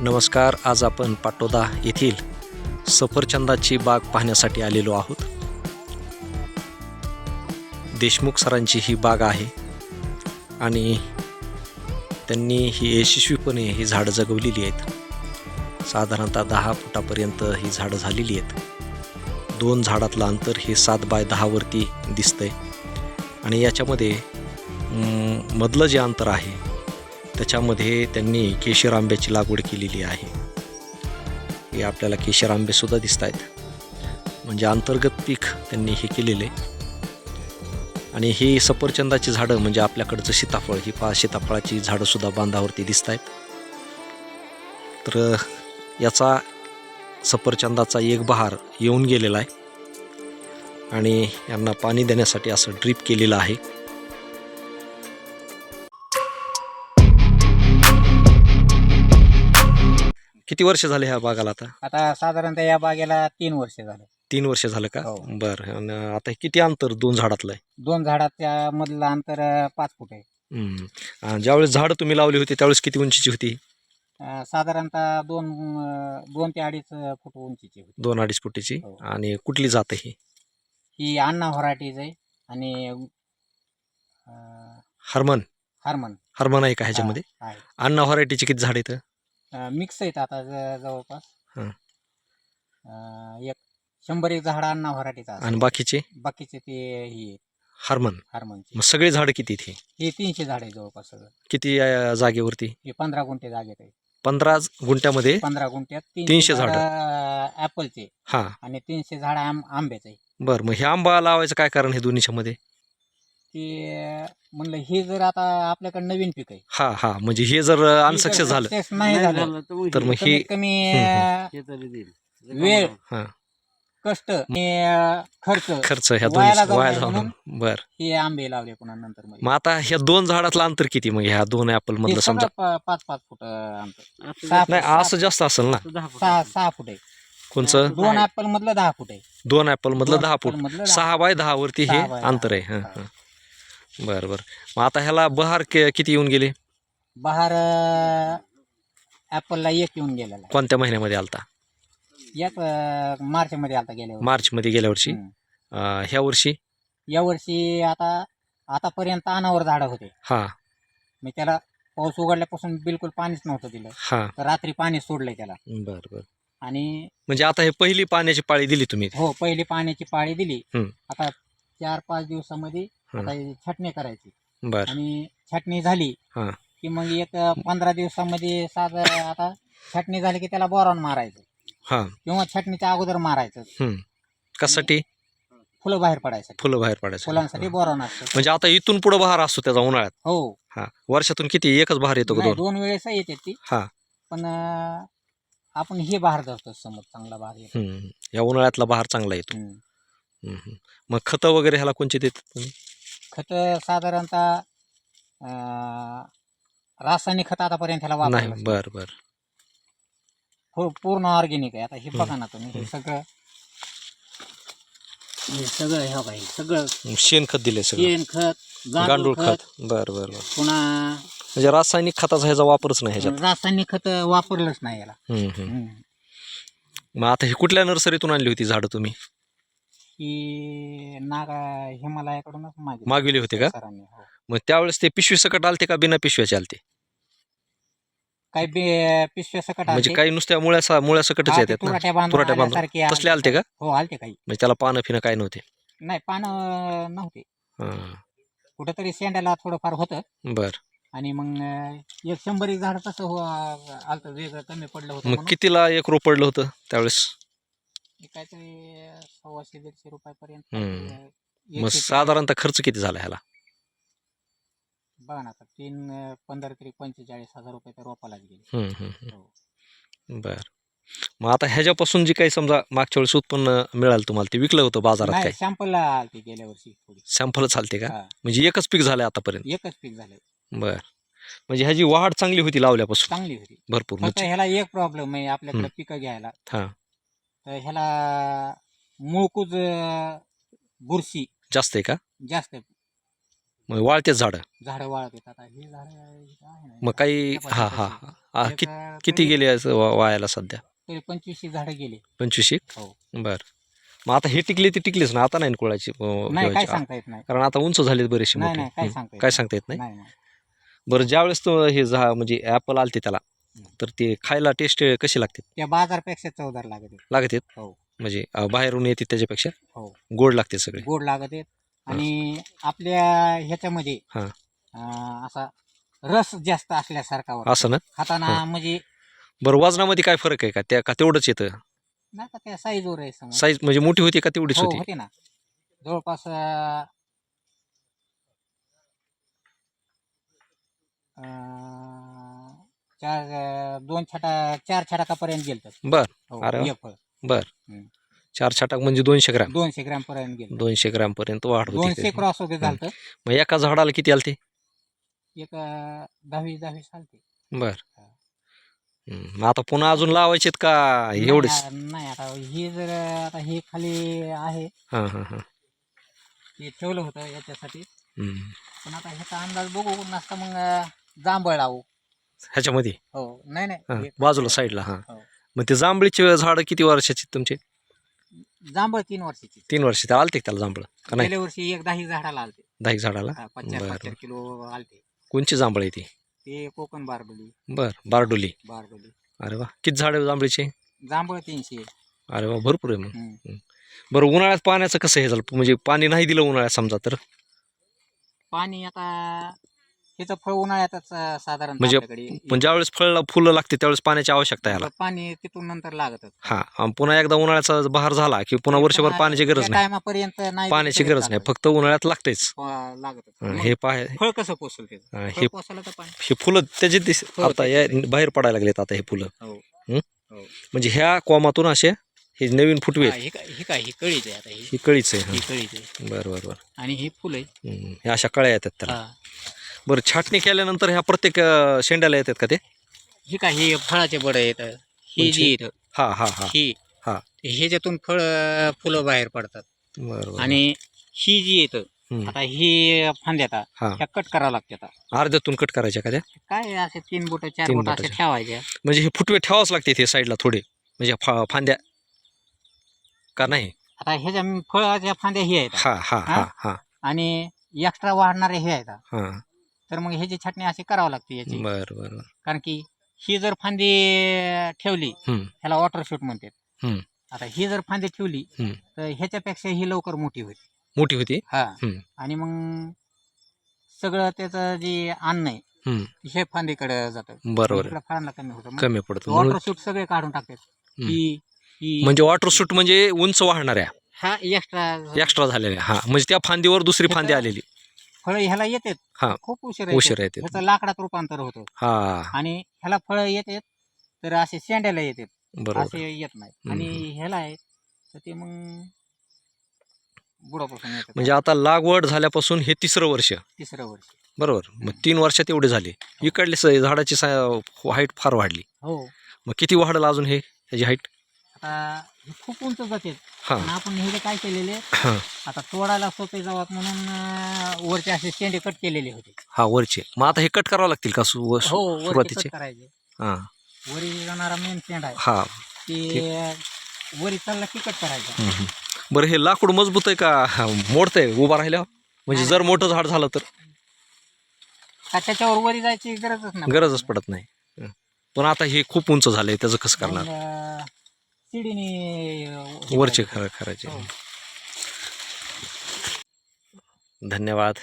नमस्कार आज आपण पाटोदा येथील सफरचंदाची बाग पाहण्यासाठी आलेलो आहोत. देशमुख सरांची ही बाग आहे आणि त्यांनी ही यशस्वीपणे ही झाडं जगवलेली आहेत. साधारणतः दहा फुटापर्यंत ही झाडं झालेली आहेत. दोन झाडातलं अंतर हे सात बाय दहावरती दिसतंय. आणि याच्यामध्ये मधलं जे अंतर आहे त्याच्यामध्ये त्यांनी केशर आंब्याची लागवड केलेली आहे. हे आपल्याला केशर आंबेसुद्धा दिसत आहेत म्हणजे अंतर्गत पीक त्यांनी हे केलेलं आहे. आणि ही सफरचंदाची झाडं म्हणजे आपल्याकडचं सीताफळ ही पा सीताफळाची झाडंसुद्धा बांधावरती दिसत आहेत तर याचा सफरचंदाचा एक बहार येऊन गेलेला आहे. आणि यांना पाणी देण्यासाठी असं ड्रीप केलेलं आहे. किती वर्ष झाले ह्या बागाला आता? आता साधारणतः या बागेला तीन वर्ष झाले. तीन वर्ष झालं का? हो. बरं. आता हे किती अंतर दोन झाडातलं आहे? दोन झाडाच्या मधलं अंतर अं, पाच फूट आहे. हम्म. ज्यावेळेस झाडं तुम्ही लावली होती त्यावेळेस किती उंचीची होती? अं, साधारणतः दोन अं, दोन ते अडीच फूट उंचीची होती. दोन अडीच फुटीची? हो. आणि कुठली जात आहे ही? ही अण्णा व्हरायटीज आहे आणि अं, हरमन. हार्मन. हरमन आहे का ह्याच्यामध्ये? हा, आहे. अण्णा व्हरायटीचे किती झाड आहेत? अं, मिक्स आहेत आता ज- जवळपास. हं. अं, एक शंभर एक झाड अण्णा व्हरायटीचा आणि बाकीचे? बाकीचे ते ही हरमन. हार्मनचे. मग सगळे झाडं किती आहेत हे? हे तीनशे झाड आहे जवळपास सगळं. किती अं, जागेवरती? हे पंधरा गुंठे जागेत आहे पंधरा गुंठ्यामध्ये पंधरा गुंठ्यात तीनशे झाडं ऍपलचे हा. आणि तीनशे झाड आंब आंब्याचे. बरं मग हे आंबा लावायचं काय कारण हे दोन्हीच्या मध्ये की म्हणलं हे जर आता आपल्याकडे नवीन पीक आहे. हा हा म्हणजे हे जर अनसक्सेस झालं. नाही झालं तर मग हे कमीत कमी वेळ हा. कष्ट आणि खर्च. खर्च ह्या वायाला दोन्ही जाऊ वाया नये म्हणून बर. हे आंबे लावले पुन्हा नंतर मध्ये. मग आता ह्या दोन झाडातलं अंतर किती? मग ह्या दोन ऍपल मधलं समजा. सगळं प- पाच पाच फूट अं, अंतर. सहा नाही असं जास्त असेल ना. सहा सहा फूट आहे. कोणचं? दोन ऍपल मधलं दहा फूट आहे. दोन ऍपल मधलं दोन दहा apple फूट. मधलं दहा सहा बाय दहा वरती हे सहा बाय दहा. अंतर आहे. हं, हा. बरं बरं. मग आता ह्याला बहार के- किती येऊन गेले? बहार ऍपलला एक येऊन गेलेला आहे. कोणत्या महिन्यामध्ये आलता? एक मार्च मध्ये आता गेल्या वर्षी. मार्च मध्ये गेल्या वर्षी? हम्म. अं, ह्या वर्षी? या वर्षी आता आतापर्यंत अनावर झाडं होते. हा. मी त्याला पाऊस उघडल्यापासून बिलकुल पाणीच नव्हतं दिलं. हा. तर रात्री पाणी सोडलंय त्याला. बर बर. आणि म्हणजे आता हे पहिली पाण्याची पाळी दिली तुम्ही? हो पहिली पाण्याची पाळी दिली. हम्म. आता चार पाच दिवसामध्ये. आता ही छाटणी करायची. बर. आणि छाटणी झाली हा. की मग एक पंधरा दिवसामध्ये साधं आता छाटणी झाली की त्याला बोरॉन मारायचं. हा. किंवा छाटणीच्या अगोदर मारायचं. हम्म. कशासाठी? फुलं बाहेर पडायसाठी. फुलं बाहेर पडायचं फुलांसाठी. बोरॉन असतं. म्हणजे आता इथून पुढे बहार असतो त्याचा उन्हाळ्यात. हो. हा. वर्षातून किती? एकच बहार येतो का नाही, दोन? दोन वेळेस येते ती. हा. पण अं, आपण हे बाहेर धरतो समज चांगला बाहेर येतो. हम्म. या उन्हाळ्यातला बहार चांगला येतो. हम्म. हम्म, हम्म. मग खतं वगैरे ह्याला कोणचे देतात तुम्ही? खत साधारणतः अं, रासायनिक खत आतापर्यंत ह्याला नाही वापरलं बर बर. पूर्ण ऑर्गेनिक आहे. आता हे. बघा ना तुम्ही हे सगळं हे सगळं हे बघा हे सगळं शेणखत दिले सगळं. शेण खत गांडूळ गांडूळ खत. बर बर बर. पुन्हा म्हणजे रासायनिक खताचा ह्याचा वापरच नाही ह्याच्यात. रासायनिक खत वापरलंच नाही याला. हम्म, हम्म. हम्म. मग आता ही कुठल्या नर्सरीतून आणली होती झाडं तुम्ही? ही नागा हिमालयाकडूनच मागे मागविली होती का? सरांनी हो. मग त्यावेळेस ते पिशवी सकट आलते का बिना पिशव्याचे आलते काही बे- पिशव्या सकट म्हणजे आलते. काही नुसत्या मुळ्या मुळ्या सकटच हा, ते येतात ना? तुराट्या बांधून तुराट्या बांधून. आल्यासारखे आलते. तसले आलते का? हो आलते काही. म्हणजे त्याला पानं फिनं काय नव्हते? नाही पानं नव्हते. हां. कुठंतरी शेंड्याला थोडंफार होतं. बर. आणि मग अं, एक शंभर एक झाड तसं हो आलतं वेगळं कमी पडलं होतं मग म्हणून. कितीला एक रोप पडलं होतं त्यावेळेस? काहीतरी सव्वाशे दीडशे रुपयापर्यंत हम्म. अं, एक मग साधारणतः खर्च किती झाला ह्याला? बघा ना आता तीन अं, पंधरा तरी पंचेचाळीस हजार रुपये तर रोपालाच गेले. हम्म, हम्म, हो. हम्म. बर. मग आता ह्याच्यापासून जी काही समजा मागच्या वेळेस उत्पन्न मिळालं तुम्हाला ते विकलं होतं बाजारात नाही काय सॅम्पलला आलती गेल्या वर्षी थोडी. सॅम्पल चालते का? हा, म्हणजे एकच पीक झालं आतापर्यंत? एकच पीक झालं बर. म्हणजे ह्याची वाढ चांगली होती लावल्यापासून? चांगली होती. भरपूर. फक्त म्हणजे ह्याला एक प्रॉब्लेम आहे आपल्याकडे. पिकं घ्यायला. हा. ह्याला मुळकूज बुरशी जास्त आहे का? जास्त आहे. मग वाळतेच झाडं. झाडं वाळत येतात आता हे झाड मग काही हा हा? हा हा, कित- गेले असं वा- वायाला सध्या? तरी पंचवीसशे झाडं गेले. पंचवीस एक हो. बर. मग आता हे टिकली ती टिकलीच ना आता नाही ना कोळाची अं, नाही काय ठेवायची. सांगता येत नाही. कारण आता उंच झाले बरेचसे नाही, मोठे. नाही, काय हं. सांगता येत काय नाही. सांगता येत नाही? नाही नाही. बरं ज्यावेळेस तो हे झा म्हणजे ॲपल आलते त्याला तर ते खायला टेस्ट कशी लागते? त्या बाजारपेक्षा चवदार लागत. आहेत. लागत? आहेत हो. म्हणजे अं, बाहेरून येते त्याच्यापेक्षा? हो. गोड लागते सगळे? गोड लागत. आहेत आणि आपल्या ह्याच्यामध्ये हा. अं, असा रस जास्त असल्यासारखा वाटतो. असं ना? खाताना हा. म्हणजे बरं वजनामध्ये काय फरक आहे का? त्या का तेवढंच येतं? नाही का त्या साईजवर आहे समज. साईज म्हणजे मोठी होती का तेवढीच हो होती? होते ना. जवळपास अं, अं, चार दोन छटा चार छटाकापर्यंत गेलत. बर. हो अरे वा. एक फळ. बर. चार छटाक म्हणजे दोनशे ग्रॅम. दोनशे ग्रॅम पर्यंत गेलं दोनशे ग्रॅम पर्यंत वाढ दोनशे होती क्रॉस वगैरे झालं मग एका झाडाला किती आलते? एक अं, दहावी दहावी चालते. बर. मग आता पुन्हा अजून लावायचेत का एवढेच? नाही नाही, आता हे जर आता हे खाली आहे हां हां हां. हे ठेवलं होतं याच्यासाठी. पण आता ह्याचा अंदाज बघू नसता मग अं, जांभळ लावू. ह्याच्यामध्ये? हो. नाही हां नाही बाजूला साईडला हां. हो. मग ते जांभळीचे झाडं किती वर्षाचे तुमचे? जांभळ तीन वर्षाची तीन वर्ष ते आलते का त्याला जांभळ? का नाही? गेल्या वर्षी एक दहा झाडाला आलते. दहा एक झाडाला? हा, पाच चार बरं, पाच चार किलो आलते. कोणची जांभळ आहे ती? ते कोकण बारडोली. बर बारडोली. बारडोली. अरे वा. किती झाडं जांभळीचे? जांभळ तीनशे अरे वा भरपूर आहे मग. हम्म. बरं उन्हाळ्यात पाण्याचं कसं हे झालं? म्हणजे पाणी नाही दिलं उन्हाळ्यात समजा तर? पाणी आता ह्याचं फळ उन्हाळ्यातच अं, साधारण म्हणजे आपल्याकडे पण ज्यावेळेस फळ फुलं लागते त्यावेळेस पाण्याची आवश्यकता आहे याला. पाणी तिथून नंतर लागतच. हा आणि पुन्हा एकदा उन्हाळ्याचा बहार झाला की पुन्हा वर्षभर पाण्याची गरज नाही. टायमापर्यंत नाही पाण्याची तरी गरज नाही चालतं. फक्त उन्हाळ्यात लागतेच. प- लागतच. हं, मग हे पाय फळ कसं पोचल ते हं, फळ हे पोसायला तर पाणी? हे फुलं त्याचे दिस आता या. बाहेर पडायला लागलेत आता हे फुलं. हो. हं? म्हणजे ह्या कॉमातून असे हे नवीन फुटवे हा, हे काय हे काय ही कळीच आहे आता ही. ही कळीच आहे ही. कळीच आहे. बरं बरं बरं. आणि ही फुल आहे. अशा कळ्या येतात त्याला. हा. बरं छाटणी केल्यानंतर ह्या प्रत्येक अं, शेंड्याला येतात का ते? ही काय हे फळाचे बड येत ही कोणचे? जी येत हा हा हा. ही. हा. ह्याच्यातून फळ फुलं बाहेर पडतात. बरं बरं. आणि ही जी येत हं. आता ही फांद्यात हा. ह्या कट करावं लागते आता. अर्ध्यातून कट करायच्या का त्या? काय असे तीन बोट चार तीन बोट असे बोटाचे. ठेवायचे म्हणजे हे फुटवे ठेवावंच लागते ते साईडला थोडे. म्हणजे फा फांद्या. का नाही? आता ह्याच्या फळाच्या फांद्या ही आहेत. हा हा हा? हा आणि एक्स्ट्रा वाढणारे हे आहेत. हा. तर मग ह्याची छाटणी अशी करावं लागते याची. बरं बरं बरं. कारण की ही जर फांदी ठेवली हम्म, ह्याला वॉटर शूट म्हणतात. हम्म, आता ही जर फांदी ठेवली हम्म. तर ह्याच्यापेक्षा ही लवकर मोठी होईल. मोठी होती? हा. हम्म. आणि मग सगळं त्याचं जे अन्न आहे हम्म, हे फांदीकडे जातं. बरोबर आहे. इकडं फळांना कमी होतं. कमी पडतं. म्हणून वॉटर शूट सगळे काढून टाकतात. ही ही म्हणजे वॉटर सूट म्हणजे उंच वाढणाऱ्या हा एक्स्ट्रा एक्स्ट्रा झालेल्या. हा म्हणजे त्या फांदीवर दुसरी फांदी आलेली. फळ ह्याला येतात. हा. खूप उशीर उशीर येते ह्याचं लाकडात रूपांतर होतं. हा. आणि ह्याला फळ येतात तर असे शेंड्याला येतात. बरोबर. असे येत नाही आणि हम्म. ह्याला आहे तर ते मग बुडापासून येतात. म्हणजे आता लागवड झाल्यापासून हे तिसरं वर्ष. तिसरं वर्ष. बरोबर. मग तीन वर्षात एवढे झाले. इकडले स- झाडाची हाईट फार वाढली. हो. मग किती वाढेल अजून हे? त्याची हाईट आता हे खूप उंच जाते पण आपण हे काय केलेले आता तोडायला सोपे जावत म्हणून अं, वरचे असे शेंडे कट केलेले होते. हा वरचे. मग आता हे कट करावं लागतील का सु- व- हो वरचे सुरुवातीचे? करायचे. हा. वरी जाणारा मेन शेंड आहे. हा. ते वरी चालला की कट करायचा. हम्म, हम्म. बरं हे लाकूड मजबूत आहे का? हा, मोडतंय उभा राहिल्यावर? म्हणजे जर मोठं झाड झालं तर? का त्याच्यावर वरी जायची गरजच नाही. गरजच पडत नाही. पण आता हे खूप उंच झालंय त्याचं कसं करणार? मग, अं, शिडीने वरचे. खरं करायचे हो. धन्यवाद